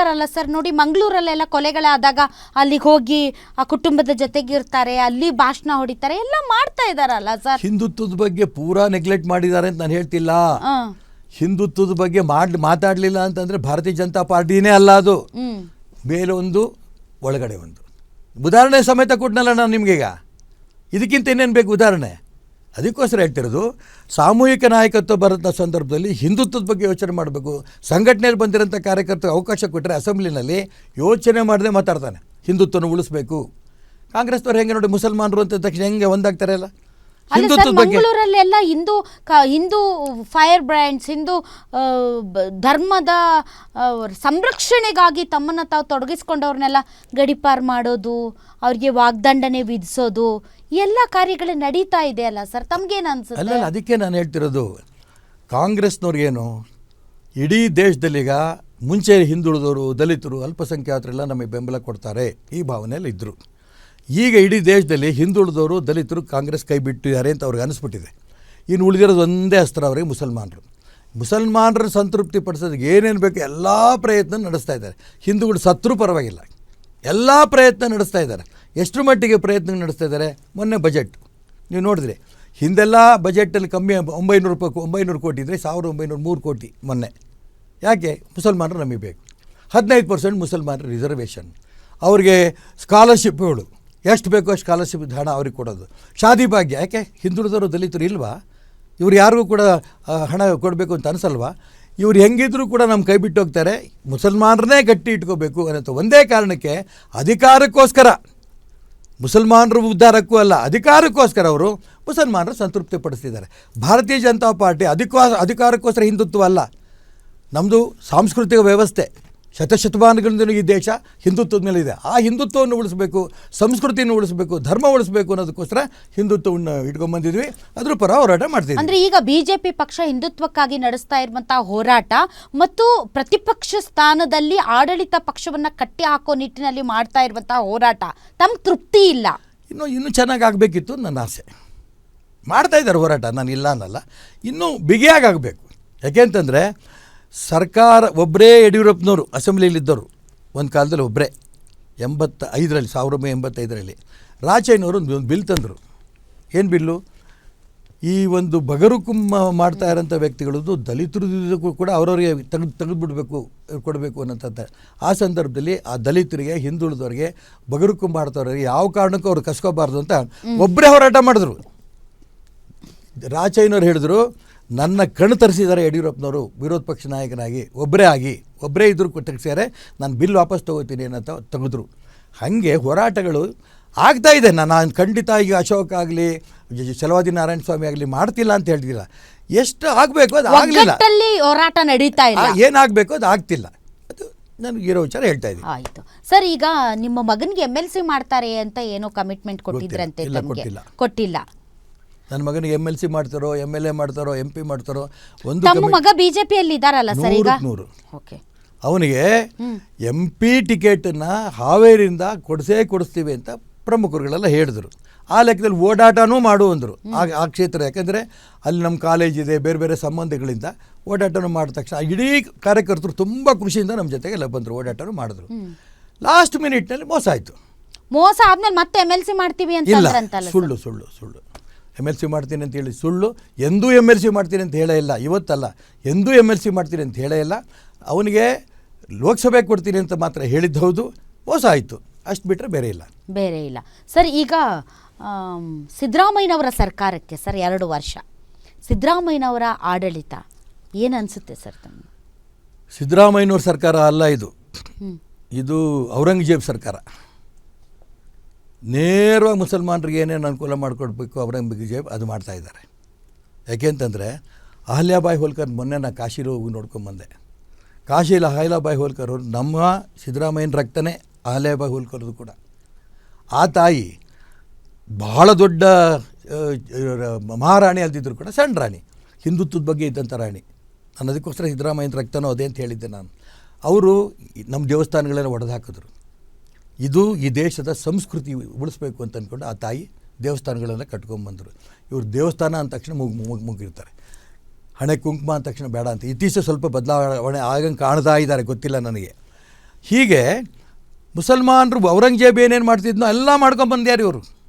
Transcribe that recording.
ಮಾಡ್ತಾರಲ್ಲ ಸರ್ ನೋಡಿ ಮಂಗಳೂರಲ್ಲೆಲ್ಲ ಕೊಲೆಗಳಾದಾಗ ಅಲ್ಲಿಗೆ ಹೋಗಿ ಆ ಕುಟುಂಬದ ಜೊತೆಗೆ ಇರ್ತಾರೆ ಅಲ್ಲಿ ಭಾಷಣ ಹೊಡಿತಾರೆ ಎಲ್ಲ ಮಾಡ್ತಾ ಇದಾರಲ್ಲ ಸರ್. ಹಿಂದುತ್ವದ ಬಗ್ಗೆ ಪೂರಾ ನೆಗ್ಲೆಕ್ಟ್ ಮಾಡಿದ್ದಾರೆ ಅಂತ ನಾನು ಹೇಳ್ತಿಲ್ಲ. ಹಿಂದುತ್ವದ ಬಗ್ಗೆ ಮಾಡಿ ಮಾತಾಡಲಿಲ್ಲ ಅಂತಂದರೆ ಭಾರತೀಯ ಜನತಾ ಪಾರ್ಟಿನೇ ಅಲ್ಲ ಅದು. ಹ್ಮ್. ಮೇಲೆ ಒಂದು ಒಳಗಡೆ ಒಂದು. ಉದಾಹರಣೆ ಸಮೇತ ಕೊಟ್ಟನಲ್ಲ ನಾನು ನಿಮಗೀಗ? ಇದಕ್ಕಿಂತ ಇನ್ನೇನು ಬೇಕು ಉದಾಹರಣೆ? ಅದಕ್ಕೋಸ್ಕರ ಹೇಳ್ತಿರೋದು, ಸಾಮೂಹಿಕ ನಾಯಕತ್ವ ಬರೋಂಥ ಸಂದರ್ಭದಲ್ಲಿ ಹಿಂದುತ್ವದ ಬಗ್ಗೆ ಯೋಚನೆ ಮಾಡಬೇಕು. ಸಂಘಟನೆಯಲ್ಲಿ ಬಂದಿರೋಂಥ ಕಾರ್ಯಕರ್ತರಿಗೆ ಅವಕಾಶ ಕೊಟ್ಟರೆ ಅಸೆಂಬ್ಲಿನಲ್ಲಿ ಯೋಚನೆ ಮಾಡದೆ ಮಾತಾಡ್ತಾನೆ. ಹಿಂದುತ್ವನ ಉಳಿಸ್ಬೇಕು. ಕಾಂಗ್ರೆಸ್ನವ್ರು ಹೆಂಗೆ ನೋಡಿ ಮುಸಲ್ಮಾನರು ಅಂತ ತಕ್ಷಣ ಹೆಂಗೆ ಒಂದಾಗ್ತಾರೆ ಅಲ್ಲ? ಹಿಂದುತ್ವದ ಬಗ್ಗೆ. ಮಂಗಳೂರಲ್ಲೆಲ್ಲ ಹಿಂದೂ ಕ- ಹಿಂದೂ ಫೈರ್ ಬ್ರ್ಯಾಂಡ್ಸ್ ಹಿಂದೂ ಆ, ಬ- ಧರ್ಮದ ಆ, ಸಂರಕ್ಷಣೆಗಾಗಿ ತಮ್ಮನ್ನ ತಾವು ತೊಡಗಿಸ್ಕೊಂಡವ್ರನ್ನೆಲ್ಲ ಗಡಿಪಾರ್ ಮಾಡೋದು ಅವ್ರಿಗೆ ವಾಗ್ದಂಡನೆ ವಿಧಿಸೋದು ಎಲ್ಲ ಕಾರ್ಯಗಳು ನಡೀತಾ ಇದೆ ಅಲ್ಲ ಸರ್? ತಮ್ಗೇನ್ ಅನ್ಸುತ್ತೆ? ಅದಕ್ಕೆ ನಾನು ಹೇಳ್ತಿರೋದು ಕಾಂಗ್ರೆಸ್ನವ್ರಿಗೇನು ಇಡೀ ದೇಶದಲ್ಲೀಗ ಮುಂಚೆ ಹಿಂದುಳಿದವರು ದಲಿತರು ಅಲ್ಪಸಂಖ್ಯಾತರೆಲ್ಲ ನಮಗೆ ಬೆಂಬಲ ಕೊಡ್ತಾರೆ ಈ ಭಾವನೆಯಲ್ಲಿ ಇದ್ದರು ಈಗ ಇಡೀ ದೇಶದಲ್ಲಿ ಹಿಂದುಳಿದವರು ದಲಿತರು ಕಾಂಗ್ರೆಸ್ ಕೈ ಬಿಟ್ಟಿದ್ದಾರೆ ಅಂತ ಅವ್ರಿಗೆ ಅನಿಸ್ಬಿಟ್ಟಿದೆ. ಇನ್ನು ಉಳಿದಿರೋದು ಒಂದೇ ಅಸ್ತ್ರ ಅವರಿಗೆ ಮುಸಲ್ಮಾನರು. ಮುಸಲ್ಮಾನರ ಸಂತೃಪ್ತಿ ಪಡಿಸೋದಕ್ಕೆ ಏನೇನು ಬೇಕು ಎಲ್ಲ ಪ್ರಯತ್ನ ನಡೆಸ್ತಾ ಇದ್ದಾರೆ. ಹಿಂದೂಗಳು ಸತ್ರೂ ಪರವಾಗಿಲ್ಲ. ಎಲ್ಲ ಪ್ರಯತ್ನ ನಡೆಸ್ತಾ ಇದ್ದಾರೆ. ಎಷ್ಟು ಮಟ್ಟಿಗೆ ಪ್ರಯತ್ನ ನಡೆಸ್ತಾ ಇದ್ದಾರೆ? ಮೊನ್ನೆ ಬಜೆಟ್. ನೀವು ನೋಡಿದ್ರಿ. ಹಿಂದೆಲ್ಲ ಬಜೆಟಲ್ಲಿ ಕಮ್ಮಿ ಒಂಬೈನೂರು ರೂಪಾಯಿ ಒಂಬೈನೂರು ಕೋಟಿ ಇದ್ದರೆ ಸಾವಿರದ ಒಂಬೈನೂರು ಮೂರು ಕೋಟಿ ಮೊನ್ನೆ. ಯಾಕೆ? ಮುಸಲ್ಮಾನರು ನಮಗೆ ಬೇಕು. ಹದಿನೈದು ಪರ್ಸೆಂಟ್ ಮುಸಲ್ಮಾನರ ರಿಸರ್ವೇಷನ್ ಅವ್ರಿಗೆ ಸ್ಕಾಲರ್ಶಿಪ್ಗಳು ಎಷ್ಟು ಬೇಕೋ ಅಷ್ಟು ಸ್ಕಾಲರ್ಶಿಪ್ ಹಣ ಅವ್ರಿಗೆ ಕೊಡೋದು. ಶಾದಿ ಭಾಗ್ಯ, ಯಾಕೆ? ಹಿಂದುಳಿದವರು ದಲಿತರು ಇಲ್ವಾ? ಇವ್ರು ಯಾರಿಗೂ ಕೂಡ ಹಣ ಕೊಡಬೇಕು ಅಂತ ಅನಿಸಲ್ವಾ? ಇವ್ರು ಹೆಂಗಿದ್ರು ಕೂಡ ನಮ್ಮ ಕೈ ಬಿಟ್ಟು ಹೋಗ್ತಾರೆ. ಮುಸಲ್ಮಾನರನ್ನೇ ಗಟ್ಟಿ ಇಟ್ಕೋಬೇಕು ಅನ್ನೋ ಒಂದೇ ಕಾರಣಕ್ಕೆ ಅಧಿಕಾರಕ್ಕೋಸ್ಕರ. ಮುಸಲ್ಮಾನರು ಉದ್ಧಾರಕ್ಕೂ ಅಲ್ಲ, ಅಧಿಕಾರಕ್ಕೋಸ್ಕರ ಅವರು ಮುಸಲ್ಮಾನರು ಸಂತೃಪ್ತಿ ಪಡಿಸ್ತಿದ್ದಾರೆ. ಭಾರತೀಯ ಜನತಾ ಪಾರ್ಟಿ ಅಧಿಕಾ, ಅಧಿಕಾರಕ್ಕೋಸ್ಕರ ಹಿಂದುತ್ವ ಅಲ್ಲ. ನಮ್ಮದು ಸಾಂಸ್ಕೃತಿಕ ವ್ಯವಸ್ಥೆ. ಶತಶತಮಾನಗಳಿಂದ ಈ ದೇಶ ಹಿಂದುತ್ವದ ಮೇಲೆ ಇದೆ. ಆ ಹಿಂದುತ್ವವನ್ನು ಉಳಿಸಬೇಕು ಸಂಸ್ಕೃತಿಯನ್ನು ಉಳಿಸಬೇಕು ಧರ್ಮ ಉಳಿಸಬೇಕು ಅನ್ನೋದಕ್ಕೋಸ್ಕರ ಹಿಂದುತ್ವವನ್ನು ಇಟ್ಕೊಂಡ್ಬಂದಿದ್ವಿ ಅದ್ರ ಪರ ಹೋರಾಟ ಮಾಡ್ತಿದ್ವಿ. ಅಂದ್ರೆ ಈಗ ಬಿಜೆಪಿ ಪಕ್ಷ ಹಿಂದುತ್ವಕ್ಕಾಗಿ ನಡೆಸ್ತಾ ಇರುವಂತಹ ಹೋರಾಟ ಮತ್ತು ಪ್ರತಿಪಕ್ಷ ಸ್ಥಾನದಲ್ಲಿ ಆಡಳಿತ ಪಕ್ಷವನ್ನ ಕಟ್ಟಿ ಹಾಕೋ ನಿಟ್ಟಿನಲ್ಲಿ ಮಾಡ್ತಾ ಇರುವಂತಹ ಹೋರಾಟ ತಮ್ಮ ತೃಪ್ತಿ ಇಲ್ಲ. ಇನ್ನು ಇನ್ನೂ ಚೆನ್ನಾಗಿ ಆಗಬೇಕಿತ್ತು ನನ್ನ ಆಸೆ. ಮಾಡ್ತಾ ಇದ್ದಾರೆ ಹೋರಾಟ ನಾನು ಇಲ್ಲ ಅನ್ನಲ್ಲ. ಇನ್ನೂ ಬಿಗಿಯಾಗಬೇಕು ಯಾಕೆಂತಂದರೆ ಸರ್ಕಾರ ಒಬ್ಬರೇ ಯಡಿಯೂರಪ್ಪನವರು ಅಸೆಂಬ್ಲಿಯಲ್ಲಿದ್ದರು ಒಂದು ಕಾಲದಲ್ಲಿ ಒಬ್ಬರೇ ಎಂಬತ್ತ ಐದರಲ್ಲಿ ಸಾವಿರದ ಒಂಬೈನೂರ ಎಂಬತ್ತೈದರಲ್ಲಿ. ರಾಚಯ್ಯನವರು ಒಂದು ಒಂದು ಬಿಲ್ ತಂದರು. ಏನು ಬಿಲ್ಲು? ಈ ಒಂದು ಬಗರುಕುಮ್ಮ ಮಾಡ್ತಾ ಇರೋಂಥ ವ್ಯಕ್ತಿಗಳದ್ದು ದಲಿತರಿಗೂ ಕೂಡ ಅವರವರಿಗೆ ತೆಗೆದು ತೆಗೆದುಬಿಡ್ಬೇಕು, ಕೊಡಬೇಕು ಅನ್ನೋಂಥದ್ದು ಆ ಸಂದರ್ಭದಲ್ಲಿ ಆ ದಲಿತರಿಗೆ, ಹಿಂದುಳಿದವರಿಗೆ ಬಗರುಕುಂಬ ಮಾಡ್ತವ್ರಿಗೆ ಯಾವ ಕಾರಣಕ್ಕೂ ಅವ್ರು ಕಸ್ಕೋಬಾರ್ದು ಅಂತ ಒಬ್ಬರೇ ಹೋರಾಟ ಮಾಡಿದ್ರು. ರಾಚಯ್ಯನವ್ರು ಹೇಳಿದ್ರು ನನ್ನ ಕಣ್ಣು ತರಿಸಿದ್ದಾರೆ ಯಡಿಯೂರಪ್ಪನವರು. ವಿರೋಧ ಪಕ್ಷ ನಾಯಕನಾಗಿ ಒಬ್ಬರೇ ಆಗಿ ಒಬ್ಬರೇ ಇದ್ರು ತೆಗ್ಸ್ಯಾರೆ ನಾನು ಬಿಲ್ ವಾಪಸ್ ತೊಗೋತೀನಿ ಅನ್ನೋ ತೆಗೆದ್ರು. ಹಾಗೆ ಹೋರಾಟಗಳು ಆಗ್ತಾ ಇದೆ. ನಾನು ನಾನು ಖಂಡಿತ ಈಗ ಅಶೋಕ್ ಆಗಲಿ ಚಲವಾದಿ ನಾರಾಯಣ ಸ್ವಾಮಿ ಆಗಲಿ ಮಾಡ್ತಿಲ್ಲ ಅಂತ ಹೇಳ್ತಿಲ್ಲ ಎಷ್ಟು ಆಗಬೇಕು ಅದು ಆಗಲಿಲ್ಲ. ಹೋರಾಟ ನಡೀತಾ ಇಲ್ಲ. ಏನಾಗಬೇಕು ಅದು ಆಗ್ತಿಲ್ಲ. ಅದು ನನಗಿರೋ ವಿಚಾರ ಹೇಳ್ತಾ ಇದ್ದೀನಿ ಆಯಿತು. ಸರ್ ಈಗ ನಿಮ್ಮ ಮಗನಿಗೆ ಎಂ ಎಲ್ ಸಿ ಮಾಡ್ತಾರೆ ಅಂತ ಏನೋ ಕಮಿಟ್ಮೆಂಟ್ ಕೊಟ್ಟಿದ್ರಂತೆ ಕೊಟ್ಟಿಲ್ಲ. ನನ್ನ ಮಗನಿಗೆ ಎಂ ಎಲ್ ಸಿ ಮಾಡ್ತಾರೋ ಎಂ ಎಲ್ ಎ ಮಾಡ್ತಾರೋ ಎಂ ಪಿ ಮಾಡ್ತಾರೋ ಒಂದು ತಮ್ಮ ಮಗ ಬಿಜೆಪಿಯಲ್ಲಿ ಇದಾರಲ್ಲ ಸರ್ ಈಗ? ನೂರಕ್ಕೆ ನೂರು. ಓಕೆ. ಅವನಿಗೆ ಎಂ ಪಿ ಟಿಕೆಟನ್ನು ಹಾವೇರಿಯಿಂದ ಕೊಡಿಸೇ ಕೊಡಿಸ್ತೀವಿ ಅಂತ ಪ್ರಮುಖರುಗಳೆಲ್ಲ ಹೇಳಿದ್ರು. ಆ ಲೆಕ್ಕದಲ್ಲಿ ಓಡಾಟನೂ ಮಾಡು ಅಂದರು. ಆ ಆ ಕ್ಷೇತ್ರ ಯಾಕಂದರೆ ಅಲ್ಲಿ ನಮ್ಮ ಕಾಲೇಜ್ ಇದೆ ಬೇರೆ ಬೇರೆ ಸಂಬಂಧಗಳಿಂದ ಓಡಾಟನೂ ಮಾಡಿದ ತಕ್ಷಣ ಇಡೀ ಕಾರ್ಯಕರ್ತರು ತುಂಬ ಖುಷಿಯಿಂದ ನಮ್ಮ ಜೊತೆಗೆ ಎಲ್ಲ ಬಂದರು ಓಡಾಟನೂ ಮಾಡಿದ್ರು. ಲಾಸ್ಟ್ ಮಿನಿಟ್ನಲ್ಲಿ ಮೋಸ ಆಯಿತು. ಮೋಸ ಆದ್ಮೇಲೆ ಮತ್ತೆ ಎಂ ಎಲ್ ಸಿ ಮಾಡ್ತೀವಿ ಅಂತ ಇಲ್ಲ. ಸುಳ್ಳು ಸುಳ್ಳು ಸುಳ್ಳು. ಎಂ ಎಲ್ ಸಿ ಮಾಡ್ತೀನಿ ಅಂತ ಹೇಳಿ ಸುಳ್ಳು ಎಂದೂ ಎಂ ಎಲ್ ಸಿ ಮಾಡ್ತೀನಿ ಅಂತ ಹೇಳೇ ಇಲ್ಲ ಇವತ್ತಲ್ಲ ಎಂದೂ ಎಂ ಎಲ್ ಸಿ ಮಾಡ್ತೀನಿ ಅಂತ ಹೇಳೇ ಇಲ್ಲ. ಅವನಿಗೆ ಲೋಕಸಭೆ ಕೊಡ್ತೀನಿ ಅಂತ ಮಾತ್ರ ಹೇಳಿದ್ದು ಹೌದು ಮೋಸ ಆಯಿತು ಅಷ್ಟು ಬಿಟ್ಟರೆ ಬೇರೆ ಇಲ್ಲ. ಬೇರೆ ಇಲ್ಲ. ಸರ್ ಈಗ ಸಿದ್ದರಾಮಯ್ಯನವರ ಸರ್ಕಾರಕ್ಕೆ ಸರ್ ಎರಡು ವರ್ಷ. ಸಿದ್ದರಾಮಯ್ಯನವರ ಆಡಳಿತ ಏನು ಅನಿಸುತ್ತೆ ಸರ್ ತಮ್ಮ ಸಿದ್ದರಾಮಯ್ಯನವ್ರ ಸರ್ಕಾರ ಅಲ್ಲ ಇದು. ಇದು ಔರಂಗಜೇಬ್ ಸರ್ಕಾರ. ನೇರವಾಗಿ ಮುಸಲ್ಮಾನರಿಗೆ ಏನೇನು ಅನುಕೂಲ ಮಾಡಿಕೊಡ್ಬೇಕು ಔರಂಗಜೇಬ್ ಅದು ಮಾಡ್ತಾ ಇದ್ದಾರೆ. ಯಾಕೆಂತಂದರೆ ಅಹಲ್ಯಾಬಾಯಿ ಹೋಲ್ಕರ್ ಮೊನ್ನೆ ನಾನು ಕಾಶಿಲಿ ಹೋಗಿ ನೋಡ್ಕೊಂಬಂದೆ ಕಾಶಿಲಿ ಅಹಲ್ಯಾಬಾಯಿ ಹೋಲ್ಕರ್ ಅವರು ನಮ್ಮ ಸಿದ್ದರಾಮಯ್ಯನ ರಕ್ತನೇ ಅಹಲ್ಯಾಬಾಯಿ ಹೋಲ್ಕರ್ದು ಕೂಡ. ಆ ತಾಯಿ ಬಹಳ ದೊಡ್ಡ ಮಹಾರಾಣಿ ಅಲ್ದಿದ್ರು ಕೂಡ ಸಣ್ಣ ರಾಣಿ, ಹಿಂದುತ್ವದ ಬಗ್ಗೆ ಇದ್ದಂಥ ರಾಣಿ. ನಾನು ಅದಕ್ಕೋಸ್ಕರ ಸಿದ್ದರಾಮಯ್ಯನ ರಕ್ತನೋ ಅದೇ ಅಂತ ಹೇಳಿದ್ದೆ ನಾನು. ಅವರು ನಮ್ಮ ದೇವಸ್ಥಾನಗಳೆಲ್ಲ ಒಡೆದು ಹಾಕಿದ್ರು. ಇದು ಈ ದೇಶದ ಸಂಸ್ಕೃತಿ ಉಳಿಸ್ಬೇಕು ಅಂತ ಅಂದ್ಕೊಂಡು ಆ ತಾಯಿ ದೇವಸ್ಥಾನಗಳನ್ನು ಕಟ್ಕೊಂಬಂದರು. ಇವರು ದೇವಸ್ಥಾನ ಅಂದ ತಕ್ಷಣ ಮುಗ್ ಮುಗ್, ಮುಗಿರ್ತಾರೆ. ಹಣೆ ಕುಂಕುಮ ಅಂದ ತಕ್ಷಣ ಬೇಡ ಅಂತ. ಇತ್ತೀಚೆ ಸ್ವಲ್ಪ ಬದಲಾವಣೆ ಆಗಂಗೆ ಕಾಣ್ತಾ ಇದ್ದಾರೆ, ಗೊತ್ತಿಲ್ಲ ನನಗೆ. ಹೀಗೆ ಮುಸಲ್ಮಾನರು ಔರಂಗಜೇಬ್ ಏನೇನು ಮಾಡ್ತಿದ್ನೋ ಎಲ್ಲ ಮಾಡ್ಕೊಂಬಂದ್ಯಾರು ಇವರು.